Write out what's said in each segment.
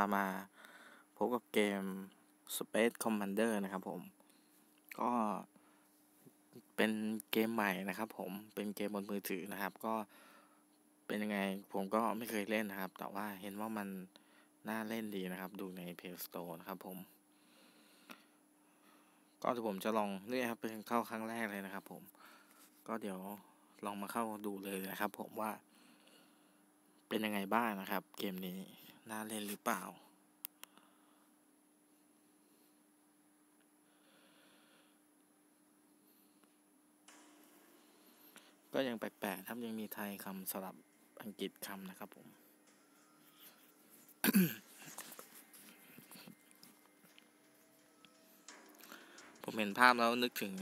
ามาพบกับเกม Space Commander นะครับผม ก็เป็นเกมใหม่นะครับผมเป็นเกมบนมือถือนะครับ ก็เป็นยังไงผมก็ไม่เคยเล่นนะครับ แต่ว่าเห็นว่ามันน่าเล่นดีนะครับ ดูใน Play Store นะครับผม ก็เดี๋ยวผมจะลองนี่ครับเป็นเข้าครั้งแรกเลยนะครับ ผม ก็เดี๋ยวลองมาเข้าดูเลยนะครับ ผมว่าเป็นยังไงบ้างนะครับ เกมนี้ น่าเล่นหรือเปล่า ก็ยังแปลกๆครับยังมีไทยคำสลับอังกฤษคำนะครับผมผมเห็นภาพแล้วนึกถึง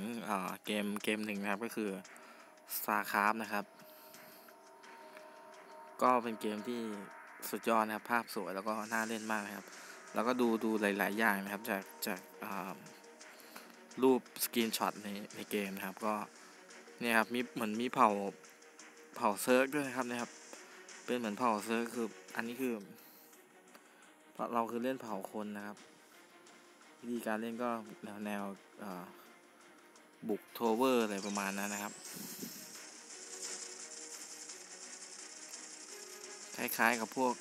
เกมเกมหนึ่งนะครับก็คือ StarCraft นะครับ ก็เป็นเกมที่ สุดยอดนะครับ ภาพสวยแล้วก็น่าเล่นมากครับ แล้วก็ดูดูหลาย ๆ อย่างนะครับ จากจากรูปสกรีนช็อตในในเกมนะครับ ก็เนี่ยครับมีเหมือนมีเผ่าเผ่าเซิร์ฟด้วยนะครับนะครับ เป็นเหมือนเผ่าเซิร์ฟคืออันนี้คือ เราคือเล่นเผ่าคนนะครับวิธีการเล่นก็แนวแนวบุกโทเวอร์อะไรประมาณนั้นนะครับ คล้ายๆกับพวก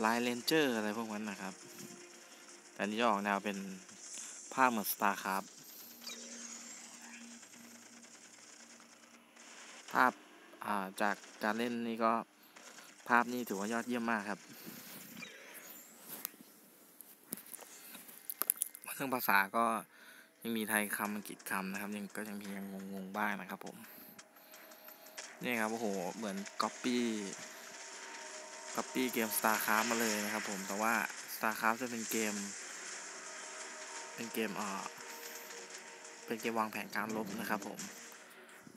ไลน์เลนเจอร์อะไรพวกนั้นนะครับ แต่นี้จะออกแนวเป็นภาพเหมือนสตาร์ครับภาพจากการเล่นนี่ก็ภาพนี่ถือว่ายอดเยี่ยมมากครับเรื่องภาษาก็ยังมีไทยคำอังกฤษคำนะครับ ยังก็ยังมียังงงๆบ้างนะครับผม นี่ครับโอ้โห เหมือนก๊อปปี้ ก๊อปปี้เกม StarCraft มาเลยนะครับผม แต่ว่า StarCraft จะเป็นเกม เป็นเกมอ่าเป็นเกมวางแผนการลบนะครับผม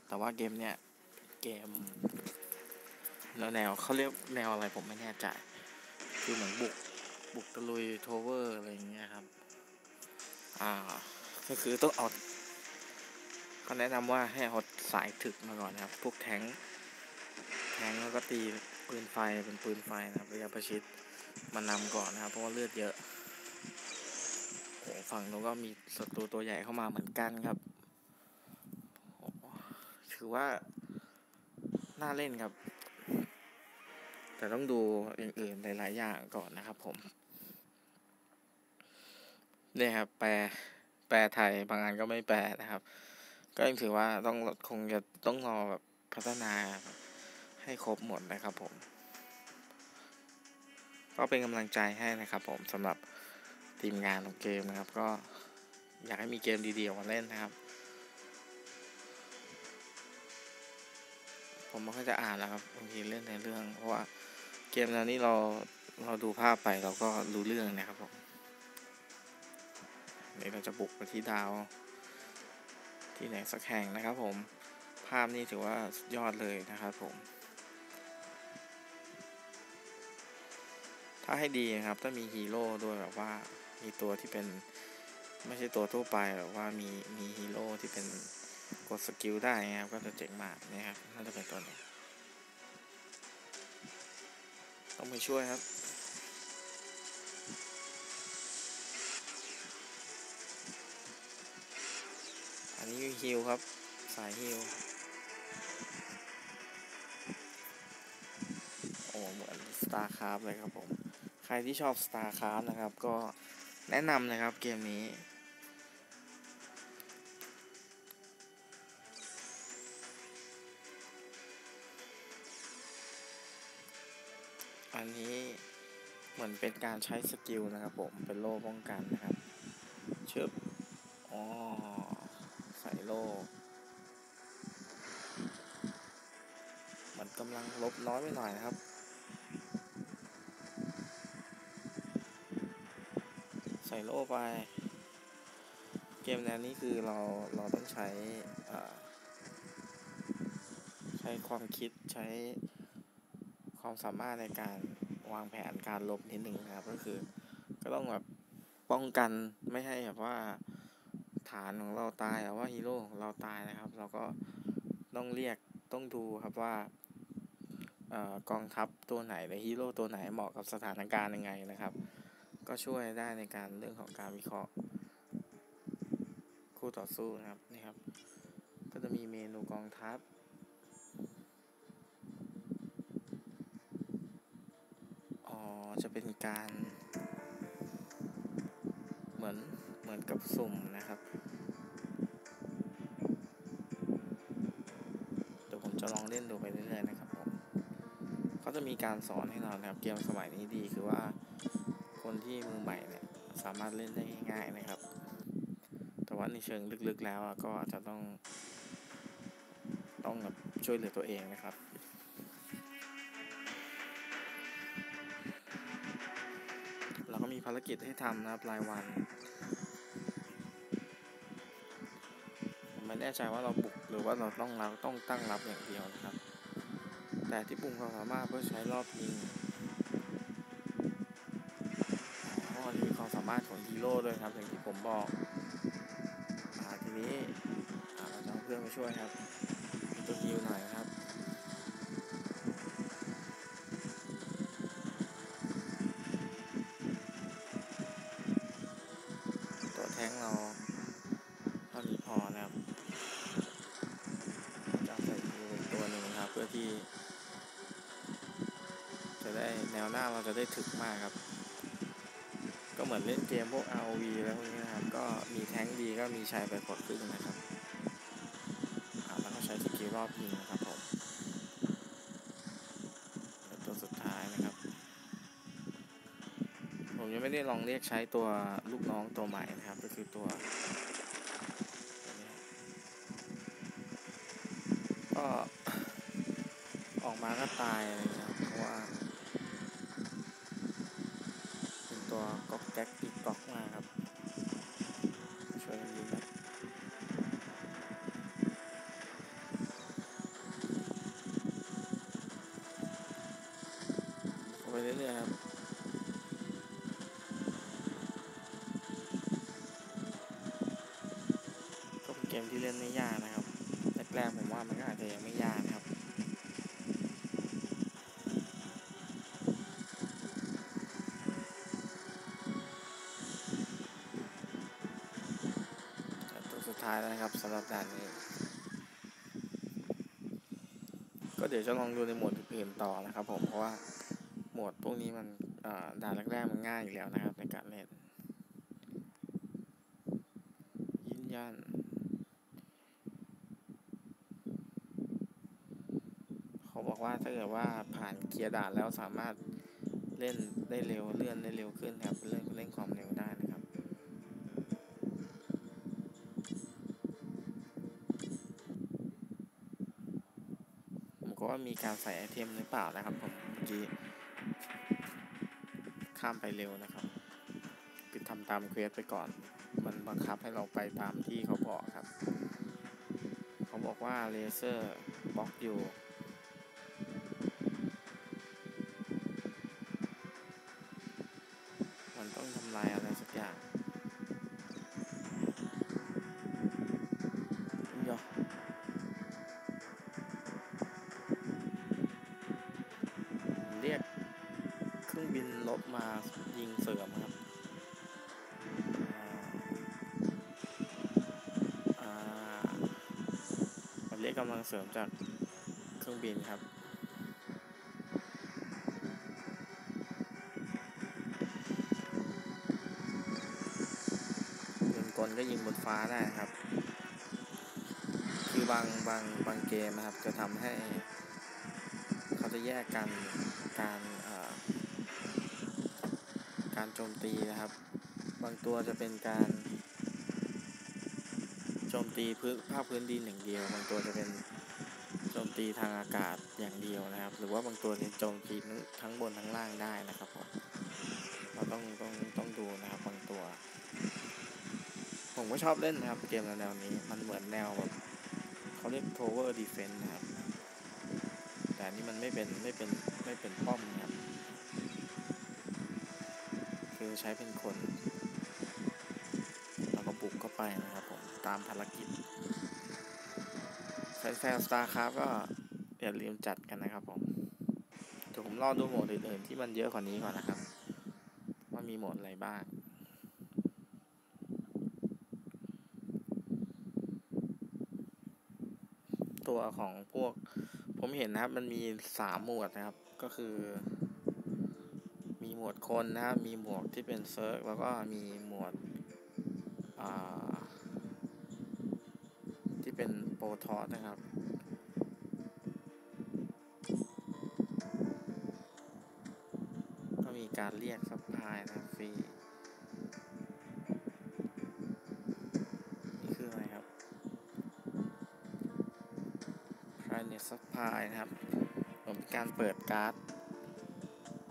แต่ว่าเกมเนี้ยเกมแล้วแนวเขาเรียกแนวอะไรผมไม่แน่ใจ คือเหมือนบุกบุกตะลุยโทเวอร์อะไรอย่างเงี้ยครับ อ่า ก็คือต้องเอาเขาแนะนำว่าให้เอาสายถึกมาก่อนนะครับ พวกแทงแทงแล้วก็ตี ปืนไฟเป็นปืนไฟนะครับระยะประชิดมานำก่อนนะครับ เพราะว่าเลือดเยอะโอ้ฝั่งนู้นก็มีศัตรูตัวใหญ่เข้ามาเหมือนกันครับถือว่า น่าเล่นครับ แต่ต้องดูอย่างอื่นหลาย ๆ อย่างก่อนนะครับผมเนี่ยครับ แปลแปลไทยบางอันก็ไม่แปลนะครับ ก็ยังถือว่าต้องคงจะต้องรอแบบพัฒนา ให้ครบหมดนะครับผม ก็เป็นกำลังใจให้นะครับผมสำหรับทีมงานของเกมนะครับ ก็อยากให้มีเกมดีๆมาเล่นนะครับ ผมไม่ค่อยจะอ่านแล้วครับบางทีเล่นในเรื่อง เพราะว่าเกมแนวนี้เราเราดูภาพไปเราก็รู้เรื่องนะครับผมเดี๋ยวเราจะบุกไปที่ดาว ที่ไหนสักแห่งนะครับผม ภาพนี้ถือว่ายอดเลยนะครับผมาให้ดีนะครับต้องมีฮีโร่ด้วยแบบว่ามีตัวที่เป็นไม่ใช่ตัวทั่วไปแบบว่ามีมีฮีโร่ที่เป็นกดสกิลได้นะครับก็จะเจ๋งมากนะครับน่าจะเป็นตัวนี้ต้องไปช่วยครับอันนี้ฮิลครับสายฮิลโอ้เหมือน StarCraft เลยครับผม ใครที่ชอบ StarCraft นะครับ ก็แนะนำนะครับเกมนี้ อันนี้เหมือนเป็นการใช้สกิลนะครับผม เป็นโล่ป้องกันนะครับเชิบอ๋อใส่โล่มันกำลังลบน้อยไปหน่อยนะครับ ส่โล่ไป เกมแนวนี้คือเราเราต้องใช้ใช้ความคิดใช้ความสามารถในการวางแผนการลบนิดหนึ่งนะครับก็คือก็ต้องแบบป้องกันไม่ให้แบบว่าฐานของเราตายหรือว่าฮีโร่ของเราตายนะครับ เราก็ต้องเรียกต้องดูครับว่าออกองทัพตัวไหนหรือฮีโร่ตัวไหนเหมาะกับสถานการณ์ยังไงนะครับ ก็ช่วยได้ในการเรื่องของการวิเคราะห์ คู่ต่อสู้นะครับนี่ครับ ก็จะมีเมนูกองทัพอ๋อจะเป็นการ เหมือนเหมือนกับสุ่มนะครับเดี๋ยวผมจะลองเล่นดูไปเรื่อยๆนะครับผมเขาจะมีการสอนให้เรานะครับ เกมสมัยนี้ดีคือว่า คนที่มือใหม่เนี่ยสามารถเล่นได้ง่ายๆนะครับ แต่ว่าในเชิงลึกๆแล้วก็อาจจะต้อง ต้องแบบช่วยเหลือตัวเองนะครับเราก็มีภารกิจให้ทำนะครับรายวันไม่แน่ใจว่าเราบุกหรือว่าเราต้องเราต้องตั้งรับอย่างเดียวนะครับ แต่ที่ปุ่มความสามารถเพื่อใช้รอบยิงามสามารถของฮีโร่ด้วยครับ อย่างที่ผมบอกอาทีนี้อาเราจะเอาเพื่อนมาช่วยครับตัวฮิวหน่อยครับตัวแท้งเราเท่านี้พอนะครับจะใส่ฮิวตัวหนึ่งครับเพื่อที่ จะได้แนวหน้าเราจะได้ถึกมากครับ มือนเล่นเกมพวก ROV แล้วพวกนี้นะครับ ก็มีแท้งดีก็มีชัยไปกดครึ่งนะครับอ่าแล้วก็ใช้สกิลรอบยิงนะครับผมตัวสุดท้ายนะครับ ผมยังไม่ได้ลองเรียกใช้ตัวลูกน้องตัวใหม่นะครับ ก็คือตัวก็ออกมาก็ตายอะไรเลยนะครับเพราะว่า เป็น ตัวก๊อกแก๊กอีกก๊อกมาครับช่วยกันยิงครับไปเรื่อยๆครับก็เป็นเกมที่เล่นไม่ยากนะครับแรกๆผมว่ามันก็อาจจะยังไม่ยากนะครับายแล้วนะครับสำหรับด่านนี้ ก็เดี๋ยวจะลองดูในโหมดอื่นต่อนะครับผมเพราะว่าโหมดพวกนี้มันด่านแรกๆมันง่ายอยู่แล้วนะครับ ในการเล่นยืนยันเขาบอกว่าถ้าเกิดว่าผ่านเกียร์ด่านแล้วสามารถเล่นได้เร็วเลื่อนได้เร็วขึ้นครับเล่นเล่นความเร็วได้ ว่ามีการใส่ไอเทมหรือเปล่านะครับผมเมื่อกี้ข้ามไปเร็วนะครับคือทำตามเควสไปก่อน มันบังคับให้เราไปตามที่เขาบอกครับ เขาบอกว่าเลเซอร์บล็อกอยู่ กกำลังเสริมจากเครื่องบินครับปืนกลก็ยิงบนฟ้าได้ครับ คือบางบางบางเกมนะครับจะทำให้ เขาจะแยกกันการการโจมตีนะครับ บางตัวจะเป็นการ จมตีพื้นภาคพื้นดินอย่างเดียว บางตัวจะเป็นโจมตีทางอากาศอย่างเดียวนะครับ หรือว่าบางตัวจะโจมตีทั้งบนทั้งล่างได้นะครับผมเราต้องต้องต้องดูนะครับบางตัว ผมก็ชอบเล่นนะครับ เกมแนวนี้มันเหมือนแนวแบบเขาเรียก tower defense นะครับ แต่นี่มันไม่เป็นไม่เป็นไม่เป็นป้อมนะครับ คือใช้เป็นคน นะครับผมตามภารกิจแฟนๆ StarCraft ก็อย่าลืมจัดกันนะครับผมรอดูโหมดอื่นๆที่มันเยอะกว่านี้ก่อนนะครับ ว่ามีโหมดอะไรบ้างตัวของพวกผมเห็นนะครับ มันมีสามหมวดนะครับ ก็คือ มีหมวดคนนะครับ มีหมวดที่เป็นเซิร์ฟแล้วก็มีหมวด ที่เป็นโปรทอสนะครับ ก็มีการเรียกซัพพลายนะฟรี นี่คืออะไรครับ private supply นะครับผมเป็นการเปิดการ์ด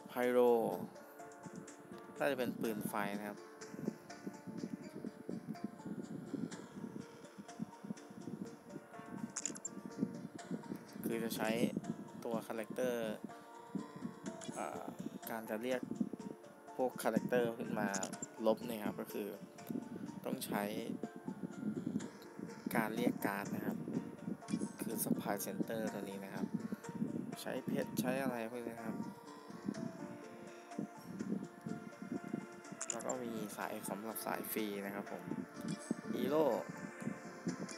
ไพโรน่าจะเป็นปืนไฟนะครับ คือจะใช้ตัวคาแรคเตอร์การจะเรียกพวกคาแรคเตอร์ขึ้นมาลบเนี่ยครับ ก็คือต้องใช้การเรียกการนะครับ คือ supply center ตัวนี้นะครับ ใช้เพชรใช้อะไรพวกนี้นครับ แล้วก็มีสายสำหรับสายฟรีนะครับผมฮีโร่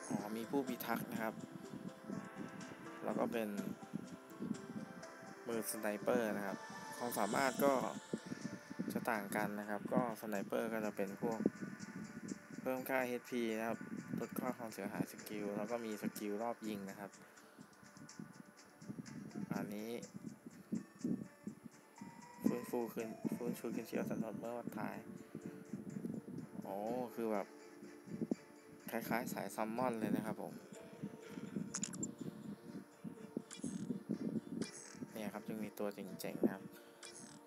อ๋อมีผู้พิทักษ์นะครับ เป็นมือสไนเปอร์นะครับ ความสามารถก็จะต่างกันนะครับ ก็สไนเปอร์ก็จะเป็นพวก เพิ่มค่า HP นะครับลดค่าความเสียหายสกิลแล้วก็มีสกิลรอบยิงนะครับ อันนี้ฟื้นฟูขึ้นฟื้นฟูขึ้นเชียวถนนเมื่อวันท้ายโอ้คือแบบ คล้ายๆสายซัมมอนเลยนะครับผม ตัวเจ๋งๆนะครับ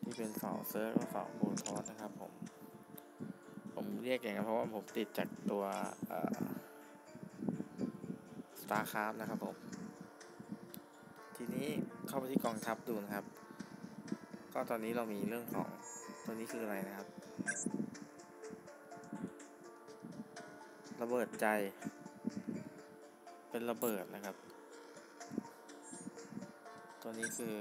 ที่เป็นเสาเซิร์ฟและเสาโบทอสนะครับผม ผมเรียกอย่างนี้นเพราะว่าผมติดจากตัวสตาร์คราฟนะครับผม ทีนี้เข้าไปที่กองทัพดูนะครับ ก็ตอนนี้เรามีเรื่องของตัวนี้คืออะไรนะครับ ระเบิดใจ เป็นระเบิดนะครับ ตัวนี้คือ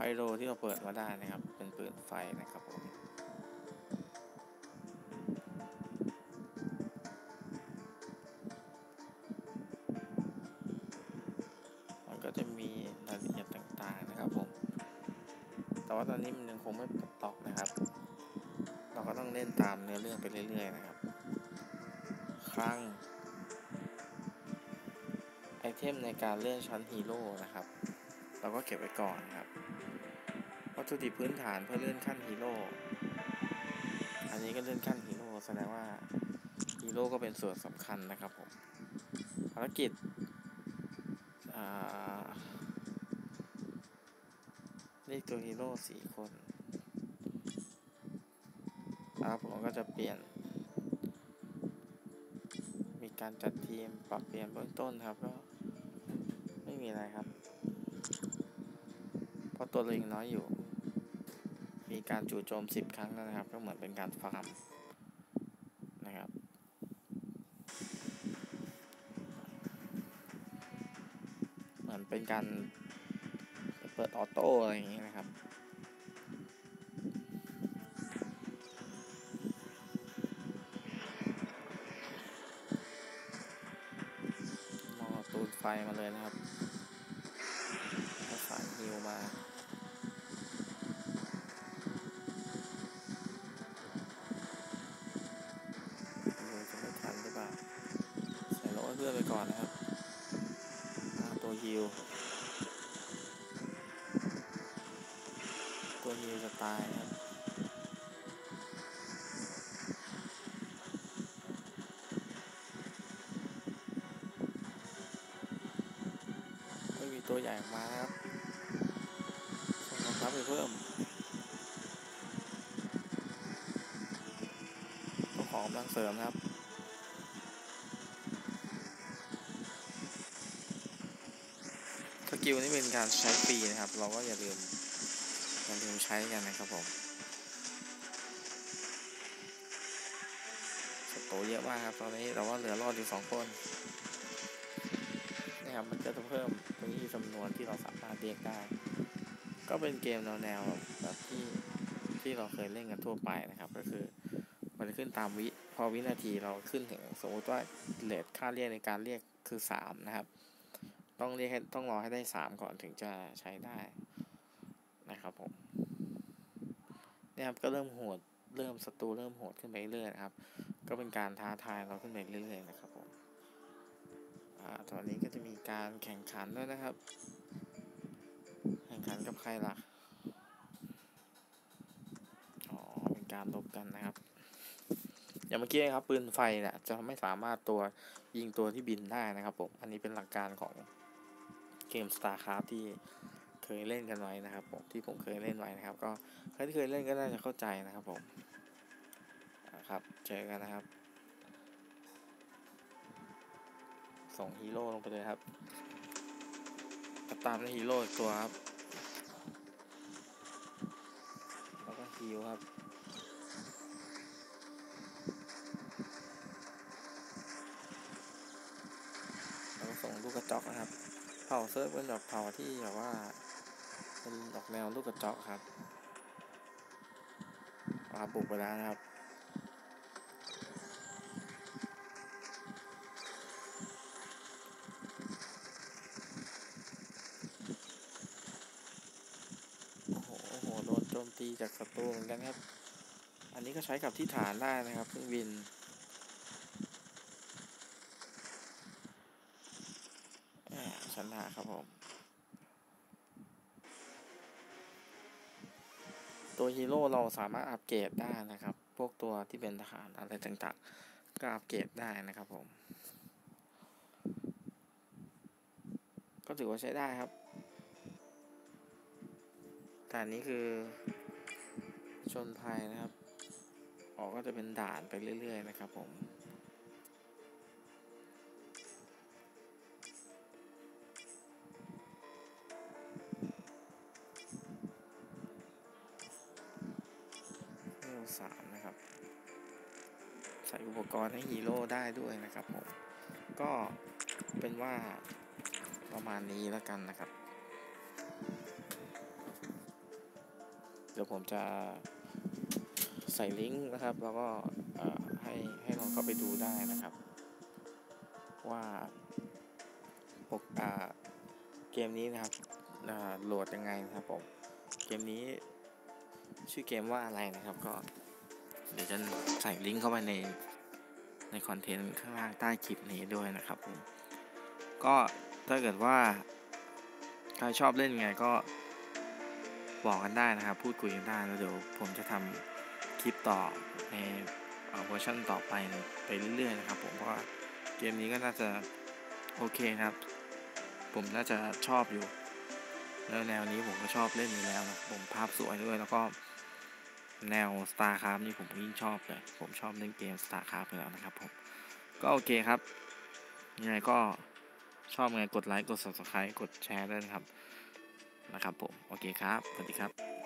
ไพโรที่เราเปิดมาได้นะครับ เป็นปืนไฟนะครับผมมันก็จะมีรายละเอียดต่างๆนะครับผม แต่ว่าตอนนี้มันยังคงไม่ปลดล็อกนะครับ เราก็ต้องเล่นตามเนื้อเรื่องไปเรื่อย ๆ นะครับ ครั้งไอเทมในการเลื่อนชั้นฮีโร่นะครับ เราก็เก็บไว้ก่อนนครับ วัตถุดิบพื้นฐานเพื่อเลื่อนขั้นฮีโร่ อันนี้ก็เลื่อนขั้นฮีโร่แสดงว่าฮีโร่ก็เป็นส่วนสำคัญนะครับผม ภารกิจเรียกตัวฮีโร่สี่คนครับผมก็จะเปลี่ยน มีการจัดทีมปรับเปลี่ยนเบื้องต้นครับก็ไม่มีอะไรครับ เพราะตัวเรายังน้อยอยู่ การจู่โจมสิบครั้งแล้วนะครับ ก็เหมือนเป็นการฟาร์มนะครับเหมือนเป็นการเปิดออโต้อะไรอย่างนี้นะครับมองตูนไฟมาเลยนะครับแล้วสายฮิวมา ตัวใหญ่ออกมาครับส่งกองทัพไปเพิ่มตัวของกำลังเสริมครับสกิลนี่เป็นการใช้ฟรีนะครับ เราก็อย่าลืมอย่าลืมใช้กันนะครับผมสโตเยอะมากครับตอนนี้เราว่าเหลือรอดอยู่สองคนนะครับมันก็จะเพิ่มีจำนวนที่เราสามารถเรียกได้ ก็เป็นเกมแนวๆแบบที่ที่เราเคยเล่นกันทั่วไปนะครับ ก็คือมันขึ้นตามวิ พอวินาทีเราขึ้นถึงสมมติว่าเลทค่าเรียกในการเรียกคือสามนะครับ ต้องเรียกให้ต้องรอให้ได้สามก่อนถึงจะใช้ได้นะครับผมเนี่ยครับก็เริ่มโหดเริ่มศัตรูเริ่มโหดขึ้นไปเรื่อยๆนะครับ ก็เป็นการท้าทายเราขึ้นไปเรื่อยๆนะครับ ตอนนี้ก็จะมีการแข่งขันด้วยนะครับ แข่งขันกับใครล่ะ อ๋อ เป็นการลบกันนะครับ อย่างเมื่อกี้นะครับปืนไฟเนี่ยจะไม่สามารถตัวยิงตัวที่บินได้นะครับผม อันนี้เป็นหลักการของเกม StarCraft ที่เคยเล่นกันไว้นะครับผม ที่ผมเคยเล่นไว้นะครับ ก็ใครที่เคยเล่นก็น่าจะเข้าใจนะครับผมครับ เจอกันนะครับ ส่งฮีโร่ลงไปเลยครับตามด้วยฮีโร่ตัวครับ แล้วก็ฮิวครับแล้วก็ส่งลูกกระจอกนะครับ เผาเซิร์ฟเป็นแบบเผาที่แบบว่า เป็นดอกแนวลูกกระจอกครับเอาบบุกไปแล้วนะครับ จากศัตรูเหมือนกันครับ อันนี้ก็ใช้กับที่ฐานได้นะครับเครื่องบินอ่าชนะครับผม ตัวฮีโร่เราสามารถอัปเกรดได้นะครับ พวกตัวที่เป็นทหารอะไรต่างๆ ก็อัปเกรดได้นะครับผม ก็ถือว่าใช้ได้ครับแต่นนี้คือ ชนภัยนะครับ ออกก็จะเป็นด่านไปเรื่อย ๆ นะครับผมเวลสามนะครับ ใส่อุปกรณ์ให้ฮีโร่ได้ด้วยนะครับผม ก็เป็นว่าประมาณนี้แล้วกันนะครับ เดี๋ยวผมจะ ใส่ลิงก์นะครับ แล้วก็ให้ให้ลองเข้าไปดูได้นะครับ ว่าปกเกมนี้นะครับโหลดยังไงนะครับผมเกมนี้ชื่อเกมว่าอะไรนะครับก็เดี๋ยวจะใส่ลิงก์เข้าไปในในคอนเทนต์ข้างล่างใต้คลิปนี้ด้วยนะครับผมก็ถ้าเกิดว่า ใครชอบเล่นไงก็บอกกันได้นะครับ พูดคุยกันได้แล้วเดี๋ยวผมจะทำ ลิปต่อในเวอร์ชันต่อไปไปเรื่อยๆนะครับผมเพราะว่าเกมนี้ก็น่าจะโอเคนะครับ ผมน่าจะชอบอยู่ แล้วแนวนี้ผมก็ชอบเล่นอยู่แล้วนะผมภาพสวยด้วยแล้วก็แนว StarCraft นี่ผมยิ่งชอบเลย ผมชอบเล่นเกม StarCraft อยู่แล้วนะครับผม ก็โอเคครับยังไงก็ชอบไงกดไลค์กด Subscribe กดแชร์ด้วยนะครับ นะครับผม โอเคครับ สวัสดีครับ